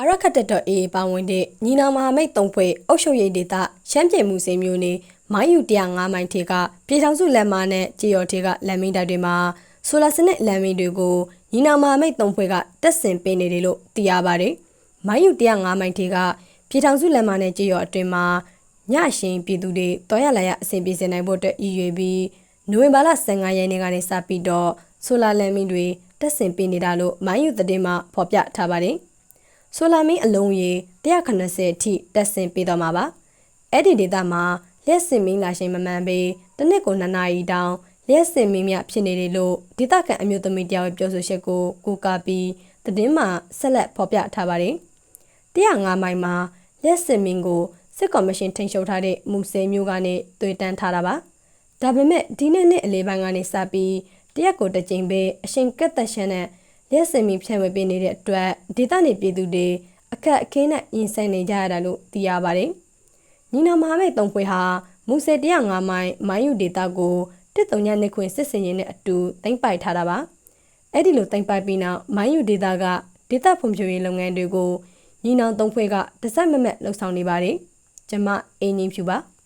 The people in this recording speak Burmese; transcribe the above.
အာရခတ်တက်တော်အေးပါဝင်တဲ့ညီနောင်မဟာမိတ်သုံးဖွဲ့အုပ်ချုပ်ရေးဒေသရှမ်းပြည်မှုစိန်မျိုးနေမိုင်းယူ105မိုင်ထေကပြည်ထောင်စုလမ်းမနဲ့ကြေရော်ထေကလမ်းမင်းတိုက်တွေမှာဆိုလာစနစ်လမ်းမင်းတွေကိုညီနောင်မဟာမိတ်သုံးဖွဲ့ကတက်ဆင်ပေးနေတယ်လို့သိရပါတယ်။မိုင်းယူ105မိုင်ထေကပြည်ထောင်စုလမ်းမနဲ့ကြေရော်အတွင်မှာညရှင်ပြည်သူတွေတော်ရလာရအစဉ်ပြေစင်နိုင်ဖို့အတွက်ရည်ရွယ်ပြီးနိုဝင်ဘာလ15ရက်နေ့ကနေစပြီးတော့ဆိုလာလမ်းမင်းတွေတက်ဆင်ပေးနေတာလို့မိုင်းယူသတင်းမှာဖော်ပြထားပါတယ်။ ဆိုလာမင်းအလုံးရေ180အထိတက်ဆင်ပေးတော့မှာပါ။အဲ့ဒီဒေတာမှာလျှက်စင်မင်းလာရှင်မမှန်ပေတစ်နှစ်ကို2နာရီတောင်လျှက်စင်မင်းမြဖြစ်နေတယ်လို့ဒေတာကန်အမျိုးသမီးတယောက်ရဲ့ပြောဆိုချက်ကိုကိုးကားပြီးသတင်းမှာဆက်လက်ဖော်ပြထားပါတယ်။105မိုင်မှာလျှက်စင်မင်းကိုစစ်ကော်မရှင်ထိန်ချုပ်ထားတဲ့မူဆဲမျိုးကနေတွေ့တန်းထားတာပါ။ဒါပေမဲ့ဒီနေ့နေ့အလေးပိုင်းကနေစပြီးတရက်ကိုတစ်ကြိမ်ပဲအရှင်ကက်သက်ရှန်နဲ့ လျှက်စင်မီဖြန့်ဝေပေးနေတဲ့အတွက်ဒေသနေပြည်သူတွေအခက်အခဲနဲ့ရင်ဆိုင်နေကြရတာလို့သိရပါတယ်။ညီနောင်မဟာမိတ်သုံးဖွဲ့ဟာမူဆယ်105မိုင်မိုင်းယူဒေသကိုတစ်တုံညနှစ်ခွင်စစ်စင်ရင်နဲ့အတူတင်ပိုက်ထားတာပါ။အဲ့ဒီလိုတင်ပိုက်ပြီးနောက်မိုင်းယူဒေသကဒေသဖွံ့ဖြိုးရေးလုပ်ငန်းတွေကိုညီနောင်သုံးဖွဲ့ကတစိုက်မမက်လှုပ်ဆောင်နေပါတယ်။ကျွန်မအင်းကြီးဖြူပါ။